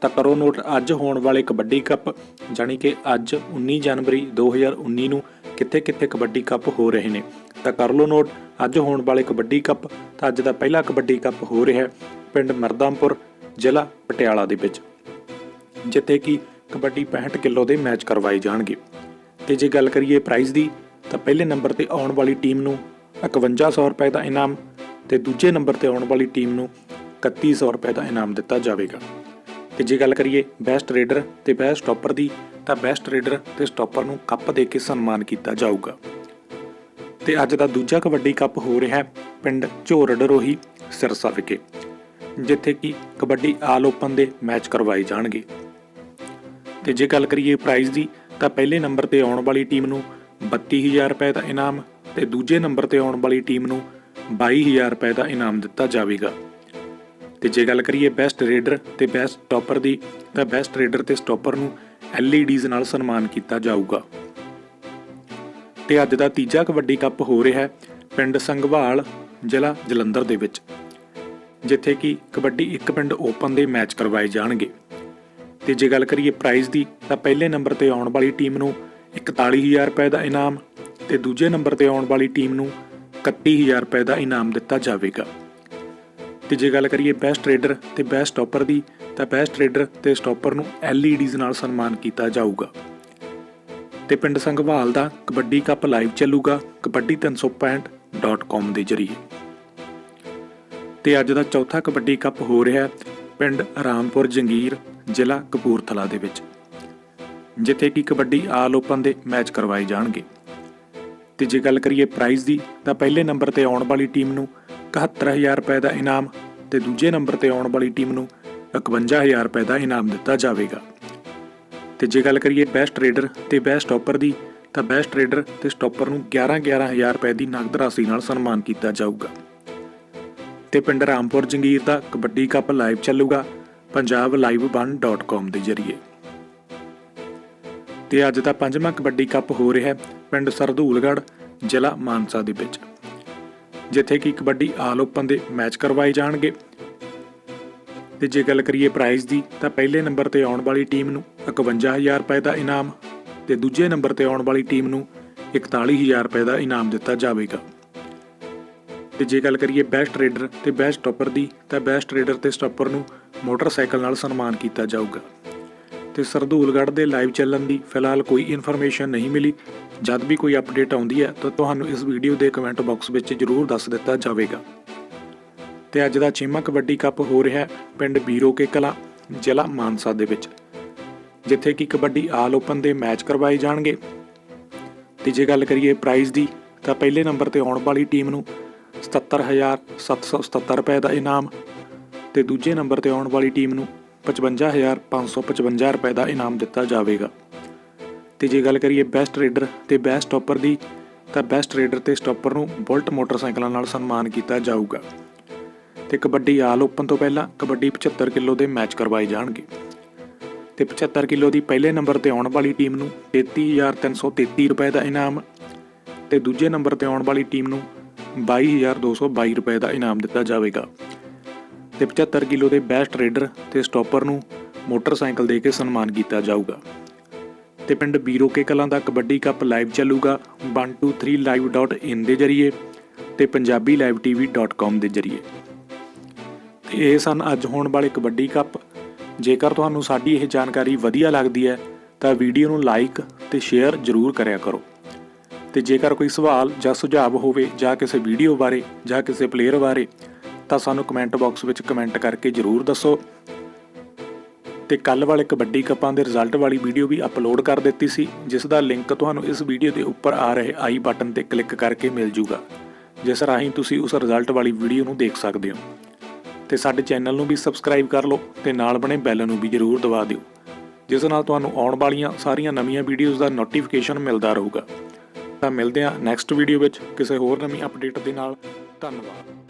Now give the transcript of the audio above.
ਤਾਂ ਕਰੋ ਨੋਟ, ਅੱਜ ਹੋਣ ਵਾਲੇ ਕਬੱਡੀ ਕੱਪ, ਜਾਣੀ ਕਿ ਅੱਜ 19 ਜਨਵਰੀ 2019 ਨੂੰ ਕਿੱਥੇ-ਕਿੱਥੇ ਕਬੱਡੀ ਕੱਪ ਹੋ ਰਹੇ ਨੇ। ਤਾਂ ਕਰ ਲਓ ਨੋਟ, ਅੱਜ ਹੋਣ ਵਾਲੇ ਕਬੱਡੀ ਕੱਪ, ਤਾਂ ਅੱਜ ਦਾ ਪਹਿਲਾ ਕਬੱਡੀ ਕੱਪ ਹੋ ਰਿਹਾ ਹੈ ਪਿੰਡ ਮਰਦਾਮਪੁਰ ਜ਼ਿਲ੍ਹਾ ਪਟਿਆਲਾ ਦੇ ਵਿੱਚ। ਜਿੱਥੇ ਕਿ ਕਬੱਡੀ 65 ਕਿਲੋ ਦੇ ਮੈਚ ਕਰਵਾਏ ਜਾਣਗੇ। ਤੇ ਜੇ ਗੱਲ ਕਰੀਏ ਪ੍ਰਾਈਜ਼ ਦੀ, ਤਾਂ ਪਹਿਲੇ ਨੰਬਰ ਤੇ ਆਉਣ ਵਾਲੀ ਟੀਮ ਨੂੰ 5100 ਰੁਪਏ ਦਾ ਇਨਾਮ ਤੇ ਦੂਜੇ ਨੰਬਰ ਤੇ ਆਉਣ ਵਾਲੀ ਟੀਮ ਨੂੰ 3100 ਰੁਪਏ ਦਾ ਇਨਾਮ ਦਿੱਤਾ ਜਾਵੇਗਾ। ਤੇ ਜੇ ਗੱਲ ਕਰੀਏ ਬੈਸਟ ਰੇਡਰ ਤੇ ਬੈਸਟ ਸਟਾਪਰ ਦੀ, ਤਾਂ ਬੈਸਟ ਰੇਡਰ ਤੇ ਸਟਾਪਰ ਨੂੰ ਕੱਪ ਦੇ ਕੇ ਸਨਮਾਨ ਕੀਤਾ ਜਾਊਗਾ। ਤੇ ਅੱਜ ਦਾ ਦੂਜਾ ਕਬੱਡੀ ਕੱਪ ਹੋ ਰਿਹਾ ਹੈ ਪਿੰਡ ਝੋਰੜ ਰੋਹੀ, ਸਿਰਸਾ ਵਿਖੇ, ਜਿੱਥੇ ਕਿ ਕਬੱਡੀ ਆਲ ਓਪਨ ਦੇ ਮੈਚ ਕਰਵਾਏ ਜਾਣਗੇ। ਤੇ ਜੇ ਗੱਲ ਕਰੀਏ ਪ੍ਰਾਈਜ਼ ਦੀ, ਤਾਂ ਪਹਿਲੇ ਨੰਬਰ ਤੇ ਆਉਣ ਵਾਲੀ ਟੀਮ ਨੂੰ 32000 ਰੁਪਏ ਦਾ ਇਨਾਮ ਤੇ ਦੂਜੇ ਨੰਬਰ ਤੇ ਆਉਣ ਵਾਲੀ ਟੀਮ ਨੂੰ 22000 ਰੁਪਏ ਦਾ ਇਨਾਮ ਦਿੱਤਾ ਜਾਵੇਗਾ। ਤੇ ਜੇ ਗੱਲ ਕਰੀਏ ਬੈਸਟ ਰੇਡਰ ਤੇ ਬੈਸਟ ਸਟਾਪਰ ਦੀ, ਤਾਂ ਬੈਸਟ ਰੇਡਰ ਤੇ ਸਟਾਪਰ ਨੂੰ LEDs ਨਾਲ ਸਨਮਾਨ ਕੀਤਾ ਜਾਊਗਾ। ਤੇ ਅੱਜ ਦਾ ਤੀਜਾ ਕਬੱਡੀ ਕੱਪ ਹੋ ਰਿਹਾ ਹੈ ਪਿੰਡ ਸੰਘਵਾਲ, ਜ਼ਿਲ੍ਹਾ ਜਲੰਧਰ ਦੇ ਵਿੱਚ, ਜਿੱਥੇ ਕਿ ਕਬੱਡੀ ਇੱਕ ਪਿੰਡ ਓਪਨ ਦੇ ਮੈਚ ਕਰਵਾਏ ਜਾਣਗੇ। ਤੇ ਜੇ ਗੱਲ ਕਰੀਏ ਪ੍ਰਾਈਜ਼ ਦੀ, ਤਾਂ ਪਹਿਲੇ ਨੰਬਰ ਤੇ ਆਉਣ ਵਾਲੀ ਟੀਮ ਨੂੰ 41000 ਰੁਪਏ ਦਾ ਇਨਾਮ ਤੇ ਦੂਜੇ ਨੰਬਰ ਤੇ ਆਉਣ ਵਾਲੀ ਟੀਮ ਨੂੰ 31000 ਰੁਪਏ ਦਾ ਇਨਾਮ ਦਿੱਤਾ ਜਾਵੇਗਾ। ਤੇ ਜੇ ਗੱਲ ਕਰੀਏ ਬੈਸਟ ਰੇਡਰ ਤੇ ਬੈਸਟ ਸਟਾਪਰ ਦੀ, ਤਾਂ ਬੈਸਟ ਰੇਡਰ ਤੇ ਸਟਾਪਰ ਨੂੰ LEDs ਨਾਲ ਸਨਮਾਨ ਕੀਤਾ ਜਾਊਗਾ। ਤੇ ਪਿੰਡ ਸੰਘਵਾਲ ਦਾ ਕਬੱਡੀ ਕੱਪ ਲਾਈਵ ਚੱਲੂਗਾ kabaddi365.com ਦੇ ਜ਼ਰੀਏ। ਤੇ ਅੱਜ ਦਾ ਚੌਥਾ ਕਬੱਡੀ ਕੱਪ ਹੋ ਰਿਹਾ ਪਿੰਡ ਰਾਮਪੁਰ ਜੰਗੀਰ, ਜ਼ਿਲ੍ਹਾ ਕਪੂਰਥਲਾ ਦੇ ਵਿੱਚ, ਜਿੱਥੇ ਕਿ ਕਬੱਡੀ ਆਲ ਓਪਨ ਦੇ ਮੈਚ ਕਰਵਾਏ ਜਾਣਗੇ। ਤੇ ਜੇ ਗੱਲ ਕਰੀਏ ਪ੍ਰਾਈਜ਼ ਦੀ, ਤਾਂ ਪਹਿਲੇ ਨੰਬਰ ਤੇ ਆਉਣ ਵਾਲੀ ਟੀਮ ਨੂੰ 71000 ਰੁਪਏ ਦਾ ਇਨਾਮ ਤੇ ਦੂਜੇ ਨੰਬਰ ਤੇ ਆਉਣ ਵਾਲੀ ਟੀਮ ਨੂੰ 51000 ਰੁਪਏ ਦਾ ਇਨਾਮ ਦਿੱਤਾ ਜਾਵੇਗਾ। ਤੇ ਜੇ ਗੱਲ ਕਰੀਏ ਬੈਸਟ ਰੇਡਰ ਤੇ ਬੈਸਟ ਸਟਾਪਰ ਦੀ, ਤਾਂ ਬੈਸਟ ਰੇਡਰ ਤੇ ਸਟਾਪਰ ਨੂੰ 11 11000 ਰੁਪਏ ਦੀ ਨਗਦ ਰਾਸ਼ੀ ਨਾਲ ਸਨਮਾਨ ਕੀਤਾ ਜਾਊਗਾ। ਤੇ ਪਿੰਡ ਰਾਮਪੁਰ ਜੰਗੀਰ ਦਾ ਕਬੱਡੀ ਕੱਪ ਲਾਈਵ ਚੱਲੂਗਾ punjablive1.com ਦੇ ਜ਼ਰੀਏ। ਤੇ ਅੱਜ ਦਾ ਪੰਜਵਾਂ ਕਬੱਡੀ ਕੱਪ ਹੋ ਰਿਹਾ ਹੈ ਪਿੰਡ ਸਰਦੂਲਗੜ੍ਹ ਜ਼ਿਲ੍ਹਾ ਮਾਨਸਾ ਦੇ ਵਿੱਚ। ਜਿੱਥੇ ਕਿ ਕਬੱਡੀ ਆਲ ਓਪਨ ਦੇ ਮੈਚ ਕਰਵਾਏ ਜਾਣਗੇ। ਤੇ ਜੇ ਗੱਲ ਕਰੀਏ ਪ੍ਰਾਈਜ਼ ਦੀ, ਤਾਂ ਪਹਿਲੇ ਨੰਬਰ ਤੇ ਆਉਣ ਵਾਲੀ ਟੀਮ ਨੂੰ 51000 ਰੁਪਏ ਦਾ ਇਨਾਮ ਤੇ ਦੂਜੇ ਨੰਬਰ ਤੇ ਆਉਣ ਵਾਲੀ ਟੀਮ ਨੂੰ 41000 ਰੁਪਏ ਦਾ ਇਨਾਮ ਦਿੱਤਾ ਜਾਵੇਗਾ। ਤੇ ਜੇ ਗੱਲ ਕਰੀਏ ਬੈਸਟ ਰੇਡਰ ਤੇ ਬੈਸਟ ਸਟਾਪਰ ਦੀ, ਤਾਂ ਬੈਸਟ ਰੇਡਰ ਤੇ ਸਟਾਪਰ ਨੂੰ ਮੋਟਰਸਾਈਕਲ ਨਾਲ ਸਨਮਾਨ ਕੀਤਾ ਜਾਊਗਾ। ਤੇ ਸਰਦੂਲਗੜ੍ਹ ਦੇ ਲਾਈਵ ਚੱਲਣ ਦੀ ਫਿਲਹਾਲ ਕੋਈ ਇਨਫੋਰਮੇਸ਼ਨ ਨਹੀਂ ਮਿਲੀ। ਜਦ ਵੀ ਕੋਈ ਅਪਡੇਟ ਆਉਂਦੀ ਹੈ, ਤਾਂ ਤੁਹਾਨੂੰ ਇਸ ਵੀਡੀਓ ਦੇ ਕਮੈਂਟ ਬਾਕਸ ਵਿੱਚ ਜਰੂਰ ਦੱਸ ਦਿੱਤਾ ਜਾਵੇਗਾ। ਤੇ ਅੱਜ ਦਾ ਚੀਮਾ ਕਬੱਡੀ ਕੱਪ ਹੋ ਰਿਹਾ ਹੈ ਪਿੰਡ ਬੀਰੋ ਕੇ ਕਲਾ, ਜ਼ਿਲ੍ਹਾ ਮਾਨਸਾ ਦੇ ਵਿੱਚ, ਜਿੱਥੇ ਕਿ ਕਬੱਡੀ ਆਲ ਓਪਨ ਦੇ ਮੈਚ ਕਰਵਾਏ ਜਾਣਗੇ। ਤੇ ਜੇ ਗੱਲ ਕਰੀਏ ਪ੍ਰਾਈਜ਼ ਦੀ, ਤਾਂ ਪਹਿਲੇ ਨੰਬਰ ਤੇ ਆਉਣ ਵਾਲੀ ਟੀਮ ਨੂੰ 77777 ਰੁਪਏ ਦਾ ਇਨਾਮ, ਤੇ ਦੂਜੇ ਨੰਬਰ ਤੇ ਆਉਣ ਵਾਲੀ ਟੀਮ ਨੂੰ 55555 ਰੁਪਏ ਦਾ ਇਨਾਮ ਦਿੱਤਾ ਜਾਵੇਗਾ। ਤੇ ਜੇ ਗੱਲ ਕਰੀਏ ਬੈਸਟ ਰੇਡਰ ਤੇ ਬੈਸਟ ਸਟਾਪਰ ਦੀ, ਤਾਂ ਬੈਸਟ ਰੇਡਰ ਤੇ ਸਟਾਪਰ ਨੂੰ ਬੁਲਟ ਮੋਟਰਸਾਈਕਲਾਂ ਨਾਲ ਸਨਮਾਨ ਕੀਤਾ ਜਾਊਗਾ। ਤੇ ਕਬੱਡੀ ਆਲ ਓਪਨ ਤੋਂ ਪਹਿਲਾਂ ਕਬੱਡੀ 75 ਕਿਲੋ ਦੇ ਮੈਚ ਕਰਵਾਏ ਜਾਣਗੇ। ਤੇ 75 ਕਿਲੋ ਦੀ ਪਹਿਲੇ ਨੰਬਰ ਤੇ ਆਉਣ ਵਾਲੀ ਟੀਮ ਨੂੰ 33333 ਰੁਪਏ ਦਾ ਇਨਾਮ ਤੇ ਦੂਜੇ ਨੰਬਰ ਤੇ ਆਉਣ ਵਾਲੀ ਟੀਮ ਨੂੰ 22222 ਰੁਪਏ ਦਾ ਇਨਾਮ ਦਿੱਤਾ ਜਾਵੇਗਾ। ਤੇ 75 ਕਿਲੋ ਦੇ ਬੈਸਟ ਰੇਡਰ ਤੇ ਸਟਾਪਰ ਨੂੰ ਮੋਟਰਸਾਈਕਲ ਦੇ ਕੇ ਸਨਮਾਨ ਕੀਤਾ ਜਾਊਗਾ। ਤੇ ਪਿੰਡ ਬੀਰੋ ਕੇ ਕਲਾਂ ਦਾ ਕਬੱਡੀ ਕੱਪ ਲਾਈਵ ਚੱਲੂਗਾ 123live.in ਦੇ ਜ਼ਰੀਏ ਤੇ punjabilivetv.com ਦੇ ਜ਼ਰੀਏ। ਤੇ ਇਹ ਸਨ ਅੱਜ ਹੋਣ ਵਾਲੇ ਕਬੱਡੀ ਕੱਪ। ਜੇਕਰ ਤੁਹਾਨੂੰ ਸਾਡੀ ਇਹ ਜਾਣਕਾਰੀ ਵਧੀਆ ਲੱਗਦੀ ਹੈ, ਤਾਂ ਵੀਡੀਓ ਨੂੰ ਲਾਈਕ ਤੇ ਸ਼ੇਅਰ ਜ਼ਰੂਰ ਕਰਿਆ ਕਰੋ। ਤੇ ਜੇਕਰ ਕੋਈ ਸਵਾਲ ਜਾਂ ਸੁਝਾਅ ਹੋਵੇ ਜਾਂ ਕਿਸੇ ਵੀਡੀਓ ਬਾਰੇ ਜਾਂ ਕਿਸੇ ਪਲੇਅਰ ਬਾਰੇ ਤਾਂ ਸਾਨੂੰ ਕਮੈਂਟ ਬਾਕਸ ਵਿੱਚ ਕਮੈਂਟ ਕਰਕੇ ਜ਼ਰੂਰ ਦੱਸੋ। ਤੇ ਕੱਲ ਵਾਲੇ ਕਬੱਡੀ ਕੱਪਾਂ ਦੇ ਰਿਜ਼ਲਟ ਵਾਲੀ ਵੀਡੀਓ ਵੀ ਅਪਲੋਡ ਕਰ ਦਿੱਤੀ ਸੀ, ਜਿਸ ਦਾ ਲਿੰਕ ਤੁਹਾਨੂੰ ਇਸ ਵੀਡੀਓ ਦੇ ਉੱਪਰ ਆ ਰਹੇ ਆਈ ਬਟਨ ਤੇ ਕਲਿੱਕ ਕਰਕੇ ਮਿਲ ਜੂਗਾ। ਜਿਸ ਰਾਹੀਂ ਤੁਸੀਂ ਉਸ ਰਿਜ਼ਲਟ ਵਾਲੀ ਵੀਡੀਓ ਨੂੰ ਦੇਖ ਸਕਦੇ ਹੋ। ਤੇ ਸਾਡੇ ਚੈਨਲ ਨੂੰ ਵੀ ਸਬਸਕ੍ਰਾਈਬ ਕਰ ਲਓ ਤੇ ਨਾਲ ਬਣੇ ਬੈਲ ਨੂੰ ਵੀ ਜ਼ਰੂਰ ਦਬਾ ਦਿਓ, ਜਿਸ ਨਾਲ ਤੁਹਾਨੂੰ ਆਉਣ ਵਾਲੀਆਂ ਸਾਰੀਆਂ ਨਵੀਆਂ ਵੀਡੀਓਜ਼ ਦਾ ਨੋਟੀਫਿਕੇਸ਼ਨ ਮਿਲਦਾ ਰਹੂਗਾ। ਤਾਂ ਮਿਲਦੇ ਹਾਂ ਨੈਕਸਟ ਵੀਡੀਓ ਵਿੱਚ ਕਿਸੇ ਹੋਰ ਨਵੀਂ ਅਪਡੇਟ ਦੇ ਨਾਲ। ਧੰਨਵਾਦ।